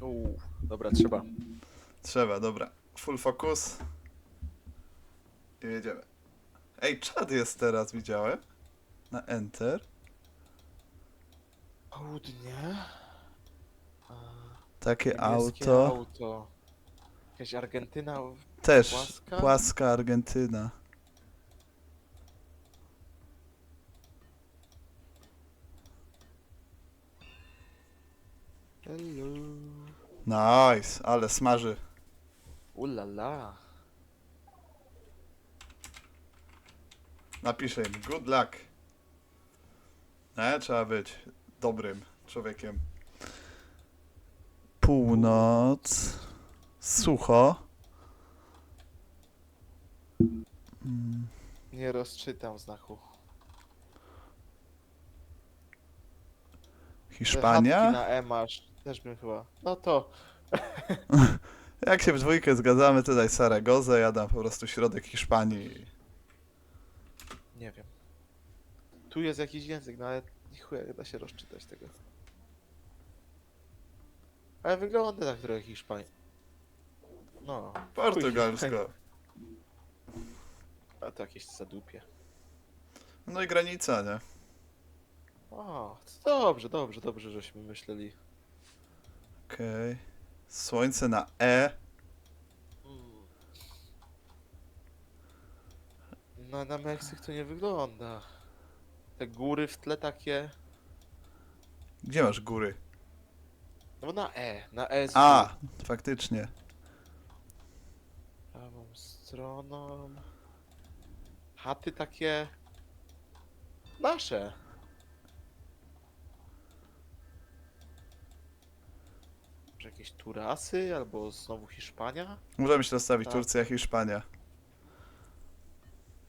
Uuu, dobra, trzeba. Trzeba, dobra. Full focus. I jedziemy. Ej, czad jest teraz, widziałem? Na Enter. Południe. A, Takie niebieskie auto. auto. Jakaś Argentyna. Też Płaska? płaska Argentyna. Hello. Nice, ale smaży. Ulala. Napiszę im good luck. Nie, trzeba być dobrym człowiekiem. Północ. Sucho. Mm, Nie rozczytam znaku. Hiszpania? na E masz. Też bym chyba. No to. Jak się w dwójkę zgadzamy, to daj Saragozę, ja dam po prostu środek Hiszpanii. Nie wiem. Tu jest jakiś język, no ale chuja, nie da się rozczytać tego. Ale wygląda tak trochę Hiszpanii. No. chuj Portugalsko. A to jakieś zadupie. No i granica, nie? O, to dobrze, dobrze, dobrze, żeśmy myśleli. Okej. Słońce na E. No na Meksyk to nie wygląda. Te góry w tle takie. Gdzie masz góry? No na E, na E z A, faktycznie. prawą stroną. Chaty takie. Nasze. Może jakieś Turasy albo znowu Hiszpania? Możemy się rozstawić Tak. Turcja, Hiszpania.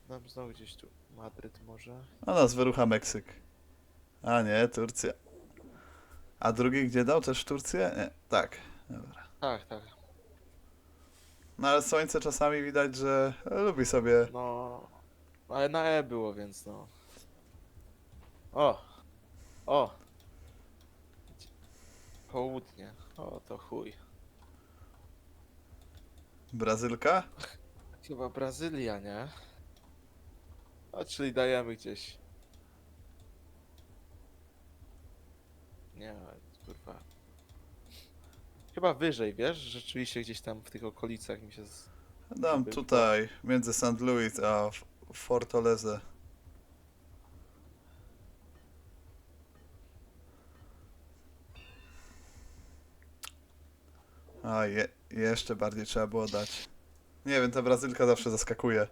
Nam znowu gdzieś tu. Madryt może. A nas wyrucha Meksyk. A nie, Turcja. A drugi gdzie dał? Też Turcję? Nie, tak. Dobra. Tak, tak. No ale słońce czasami widać, że lubi sobie. No, ale na E było, więc no. O! O! Południe. O, to chuj. Brazylka? Chyba Brazylia, nie? A czyli dajemy gdzieś. Nie, kurwa. Chyba wyżej, wiesz? Rzeczywiście gdzieś tam w tych okolicach mi się. Z... Dam tutaj, między St. Louis a F- Fortaleza. A, je, jeszcze bardziej trzeba było dać. Nie wiem, ta Brazylka zawsze zaskakuje.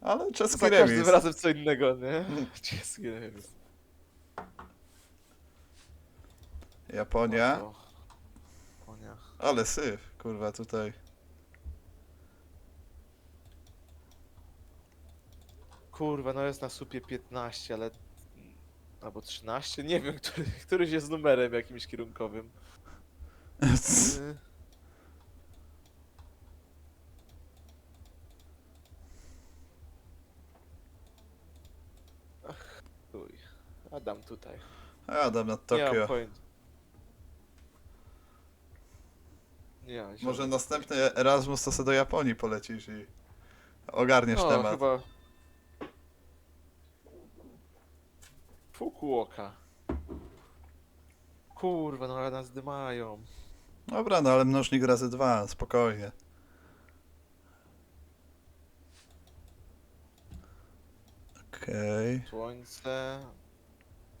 Ale czeski Za remis. każdym razem co innego, nie? Czeski remis. Japonia. O, Japonia. Ale syf, kurwa, tutaj. Kurwa, no jest na supie 15, ale... Albo 13? Nie wiem, który, któryś jest numerem jakimś kierunkowym. Y. Adam tutaj. A, dam na Tokio. pojęcia. Nie mam Może zielonego następny Erasmus to sobie do Japonii polecisz i ogarniesz no, temat. chyba... Fukuoka. Kurwa, no ale nas dymają. Dobra, no ale mnożnik razy dwa, spokojnie. Okej. Słońce...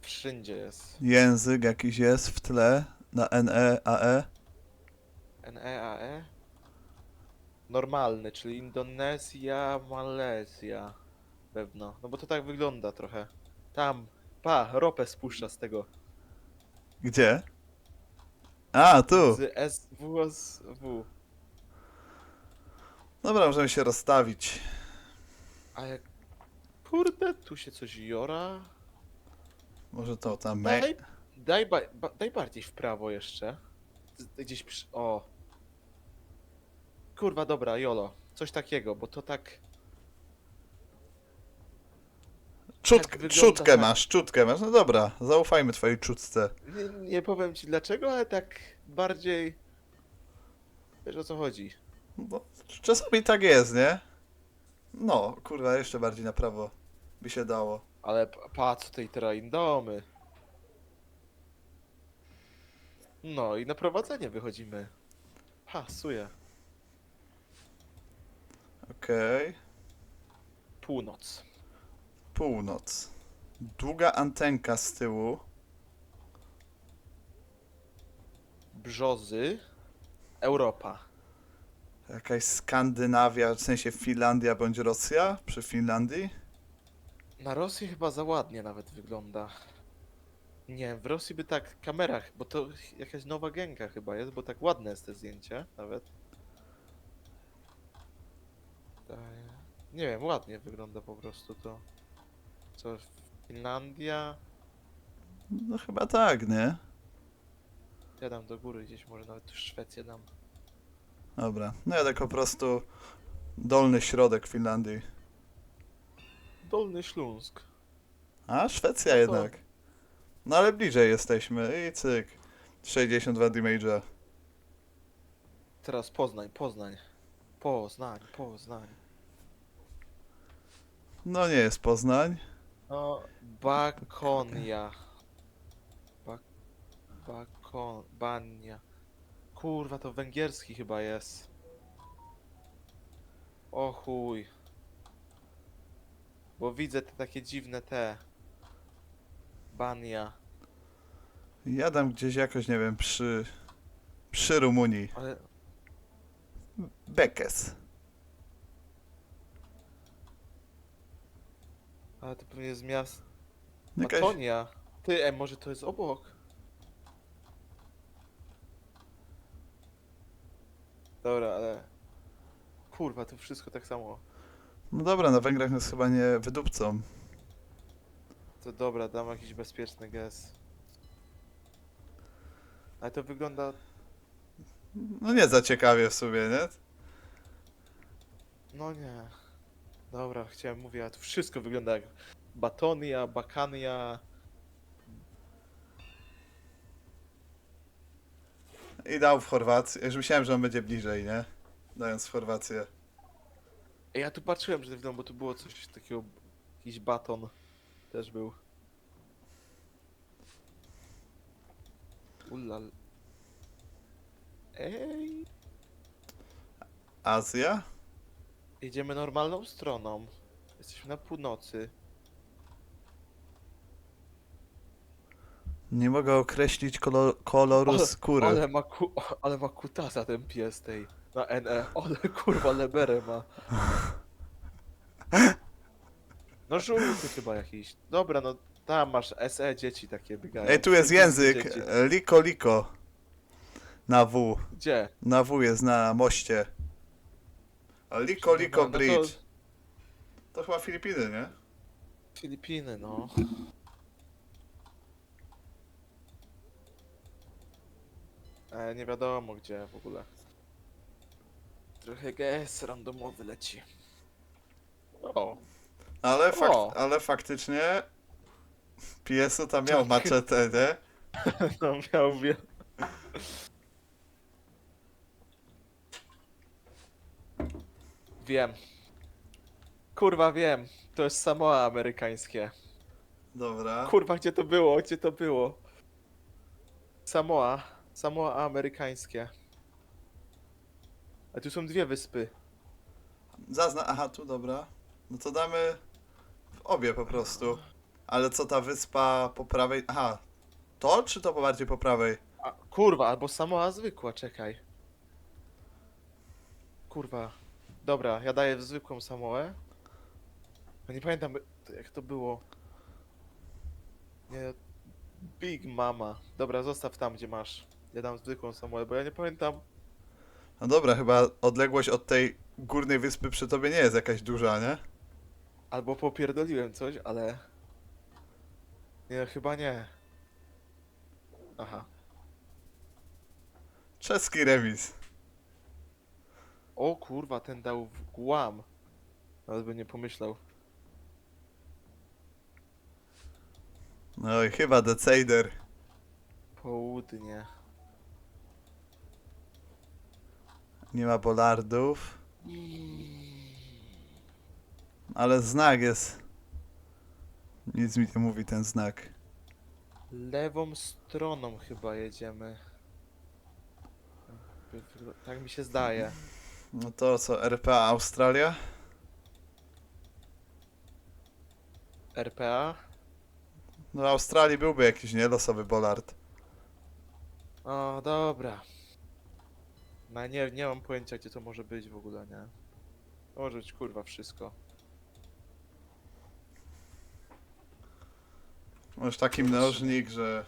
Wszędzie jest. Język jakiś jest w tle na E, NE, AE. NEAE? Normalny, czyli Indonezja, Malezja. Pewno. No bo to tak wygląda trochę. Tam, pa, ropę spuszcza z tego. Gdzie? A, tu. Z SWSW. Dobra, możemy się rozstawić. A jak... Kurde, tu się coś jora. Może to tam. Daj, daj, ba, ba, daj bardziej w prawo jeszcze. Z- Gdzieś przy... O. Kurwa, dobra, jolo. Coś takiego, bo to tak... Czut, tak wygląda czutkę tak. masz, czutkę masz. No dobra, zaufajmy twojej czutce. Nie, nie powiem ci dlaczego, ale tak... bardziej... Wiesz o co chodzi. No, czasami tak jest, nie? No, kurwa, jeszcze bardziej na prawo by się dało. Ale p- patrz tutaj teraz domy. No i na prowadzenie wychodzimy. Pasuje. Okej. Północ. Północ. Długa antenka z tyłu. Brzozy. Europa. Jakaś Skandynawia, w sensie Finlandia bądź Rosja przy Finlandii. Na Rosji chyba za ładnie nawet wygląda. Nie, w Rosji by tak kamerach, bo to jakaś nowa gęga chyba jest, bo tak ładne jest te zdjęcie nawet. Nie wiem, ładnie wygląda po prostu to. Co, Finlandia? No chyba tak, nie? Ja dam do góry gdzieś, może nawet tu Szwecję dam. Dobra. No ja tak po prostu dolny środek Finlandii. Dolny Śląsk. A, Szwecja No to- jednak. No ale bliżej jesteśmy i cyk. 62 damage'a. Teraz Poznań, Poznań. Poznań, Poznań. No nie jest Poznań. No, Bakonia. Bak... Bakon... Bania. Kurwa, to węgierski chyba jest. O chuj. Bo widzę te takie dziwne te. Bania. Jadam gdzieś jakoś, nie wiem, przy... Przy Rumunii. Ale Bekes. Ale to pewnie jest miast. Jakaś... Batonia. Ty, e, może to jest obok? Dobra, ale... Kurwa, to wszystko tak samo. No dobra, na Węgrach nas chyba nie wydupcą. To dobra, dam jakiś bezpieczny gest. Ale to wygląda... No nie za ciekawie w sumie, nie? No nie. Dobra, chciałem mówić, ale to wszystko wygląda jak... Batonia, Bakania... I dał w Chorwacji. Już myślałem, że on będzie bliżej, nie? Dając w Chorwację. Ej, ja tu patrzyłem przed chwilą, bo tu było coś takiego... Jakiś baton też był. Ulal. Ej, Azja? Jedziemy normalną stroną. Jesteśmy na północy. Nie mogę określić kolor, koloru Ale- skóry. Ale ma, ku, ale ma kutasa ten pies tej. Na NE. Ale kurwa leberę ma. No żółty chyba jakiś. Dobra, no tam masz SE dzieci takie biegają. Ej, tu jest język. dzieci. Liko, liko. Na W. Gdzie? Na W jest na moście. Liko, Liko No to Bridge. To chyba Filipiny, nie? Filipiny, no. E, nie wiadomo gdzie w ogóle. Trochę GS randomowy leci. O, Ale, fak O. ale faktycznie PSU tam miał Tak. maczetę, nie? no miał wie. Wiem. Kurwa wiem. To jest Samoa amerykańskie. Dobra. Kurwa, gdzie to było? Gdzie to było? Samoa. Samoa amerykańskie. A tu są dwie wyspy. Zazna... Aha, tu dobra. No to damy w obie po prostu. Ale co ta wyspa po prawej... Aha. To czy to bardziej po prawej? A, kurwa, albo Samoa zwykła, czekaj. Kurwa. Dobra, ja daję w zwykłą Samoę. No nie pamiętam jak to było. Nie. Big Mama. Dobra, zostaw tam gdzie masz. Ja dam zwykłą Samoę, bo ja nie pamiętam. No dobra, chyba odległość od tej górnej wyspy przy tobie nie jest jakaś duża, nie? Albo popierdoliłem coś, ale... Nie, chyba nie. Aha. Czeski remis. O kurwa, ten dał w Guam. Nawet by nie pomyślał. No i chyba Decider. Południe. Nie ma bolardów. Ale znak jest. Nic mi nie mówi ten znak. Lewą stroną chyba jedziemy. Tak mi się zdaje. No to co, RPA Australia? RPA? No w Australii byłby jakiś nie losowy bolard. O, dobra. No nie, nie mam pojęcia gdzie to może być w ogóle, nie? To może być kurwa wszystko. Masz taki mnożnik, że...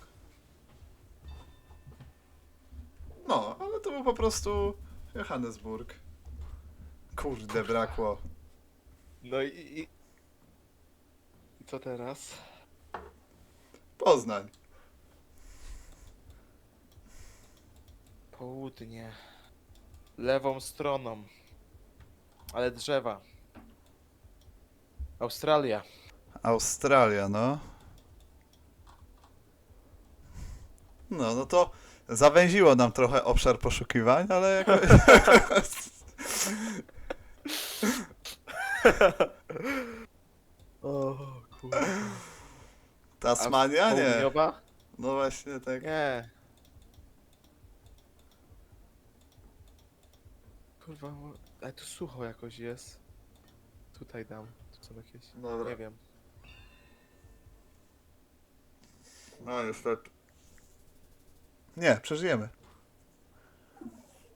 No, ale to był po prostu Johannesburg. Kurde, brakło. No i, i... I co teraz? Poznań. Południe. Lewą stroną. Ale drzewa. Australia. Australia, no. No, no to zawęziło nam trochę obszar poszukiwań, ale jakoś... O kurwa. Tasmania? Nie. Południowa? No właśnie tak. Nie. Kurwa, mo- ale tu sucho jakoś jest. Tutaj dam. Tu są jakieś. Dobra. Nie wiem. No niestety. Nie, przeżyjemy.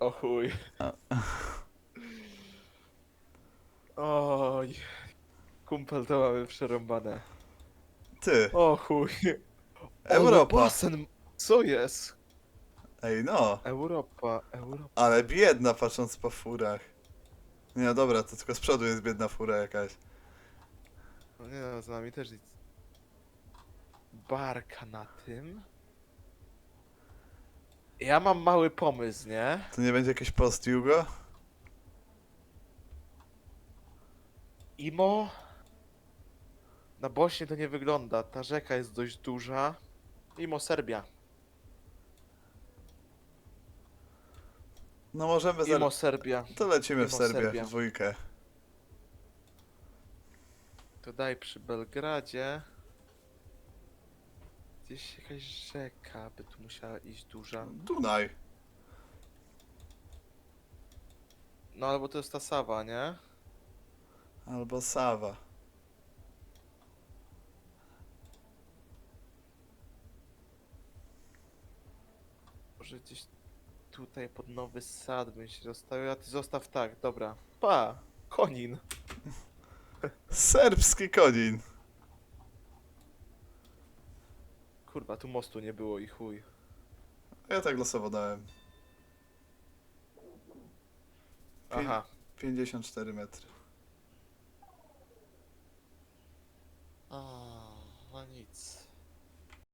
O chuj. A. Oj. Kumpel to mamy przerąbane. Ty, O chuj. Europa. Ale basen. Co jest? Ej no, Europa, Europa. ale biedna patrząc po furach. Nie no dobra, to tylko z przodu jest biedna fura jakaś. No nie no, z nami też nic. Barka na tym. Ja mam mały pomysł, nie? To nie będzie jakieś post-jugo? Imo. Na Bośnie to nie wygląda. Ta rzeka jest dość duża. Imo Serbia. No możemy Imo zaraz... Serbia. To lecimy w Serbię, Serbia. w dwójkę. To daj przy Belgradzie. Gdzieś jakaś rzeka by tu musiała iść duża. Dunaj. No albo to jest ta Sawa, nie? Albo Sawa. Może gdzieś tutaj pod Nowy Sad bym się zostawił, a ty zostaw tak, dobra. Pa! Konin! Serbski konin. Kurwa, tu mostu nie było i chuj. Ja tak losowo dałem. Aha. 54 metry. A, no nic.